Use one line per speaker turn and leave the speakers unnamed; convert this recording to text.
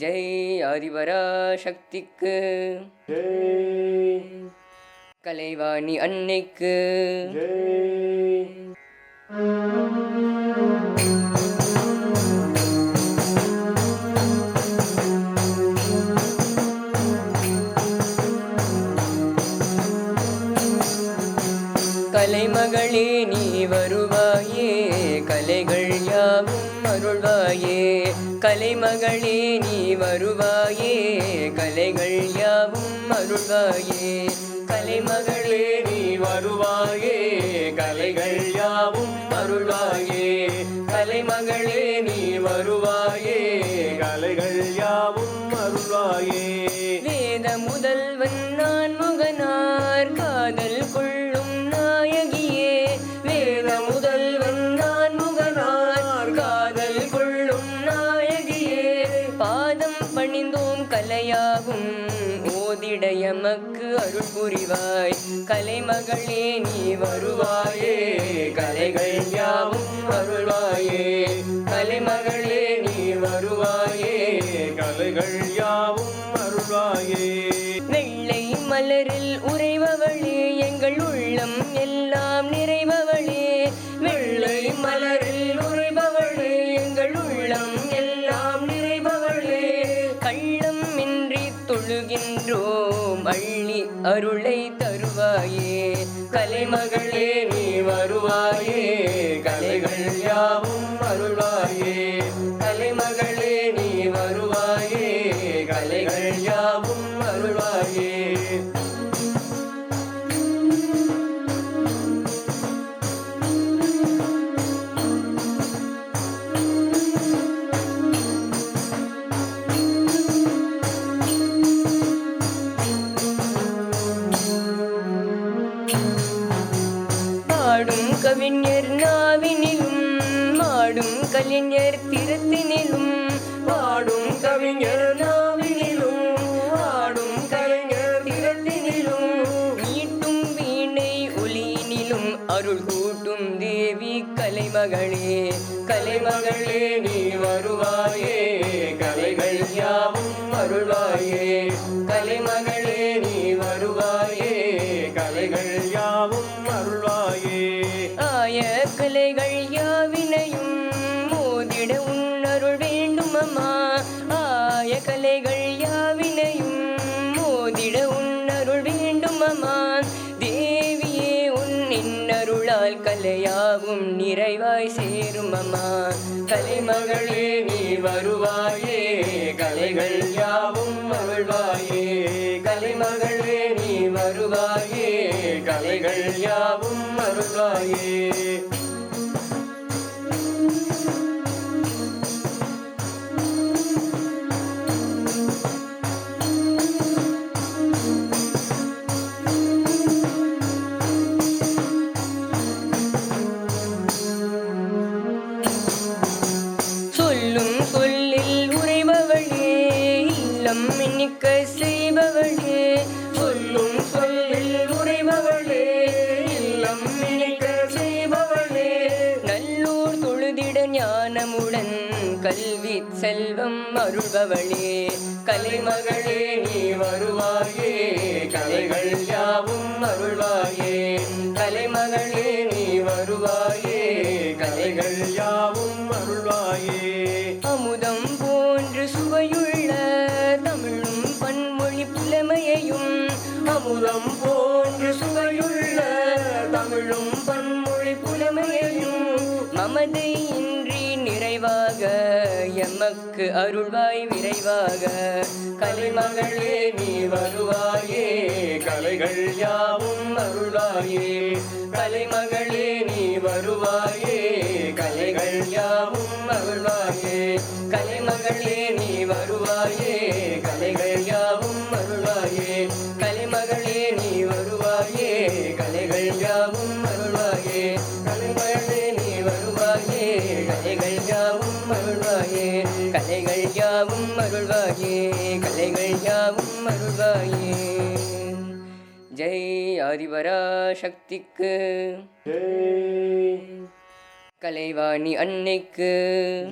ஜெய் ஆதிபராசக்திக்கு கலைவாணி அன்னைக்கு. கலைமகளே நீ வரும் கலைகள் யாவும் அருள்வாயே. கலைமகளே நீ வருவாயே. கலைகள் யாவும் அருள்வாயே. கலைமகளே
நீ வருவாயே. கலைகள் யாவும் அருள்வாயே.
கலைமகளே
நீ வருவாயே. கலைகள் யாவும் அருள்வாயே.
வேத முதல்வன் பணிந்தோம் கலையாகும் ஓதிட எமக்கு அருள் புரிவாய். கலைமகளே நீ வருவாயே. கலைகள் யாவும் அருள்வாயே. கலைமகளே நீ வருவாயே.
கலைகள் யாவும்
வள்ளி அருளை தருவாயே. கலைமகளே நீ வருவாயே. கலைகள் யாவும் அருள்வாயே. கலைமகளே நீ பாடும் கலைஞர் திறத்தினிலும் பாடும் கவிஞர் நாவினிலும் ஆடும் கலைஞர் திறத்தினிலும் மீட்டும் வீணை ஒளியினிலும் அருள் கூட்டும் தேவி கலைமகளே கலைமகளே நீ வருவாயே. கலைகள் யாவும் அருள்வாயே. கலைமகளே நீ வருவாயே.
கலைகள் யாவும் அருள்வாயே.
ஆய கலைகள் யா வேண்டும் தேவியே உன்னின் அருளால் கலையாவும் நிறைவாய் சேரும் அம்மா. கலைமகளே நீ வருவாயே கலைகள் யாவும் அருள்வாயே. கலைமகளே நீ வருவாயே கலைகள் யாவும் அருள்வாயே. இல்லம் செய்பவளே சொல்லும் சொல்லில் உறைபவளே இல்லம் நினைக்க செய்பவளே. நல்லூர் தொழுதிட ஞானமுடன் கல்வி செல்வம் அருள்பவளே. கலைமகளே நீ வருவாயே கலைகள் யாவும் அருள்வாயே. கலைமகளே நீ வருவாய்.
மேயும்
அமுதம் போன்று சுவையுள்ள தமிழும் பன்மொழி புலமையையும் மமதை இன்றி நிறைவாக எமக்கு அருள்வாய் விரைவாக. கலைமகளே நீ வருவாயே
கலைகள் யாவும் அருள்வாயே
கலைமகளே நீ வருவாயே கலைகள் யாவும் அருள்வாயே கலைமகளே நீ வருவாயே கலைகள் வருவாயே கலைகள் யாவும் அருள்வாயே. கலைகள் யாவும் அருள்வாயே. கலைகள் யாவும் அருள்வாயே. ஜெய் ஆதிபராசக்திக்கு
ஜெய்.
கலைவாணி அன்னைக்கு.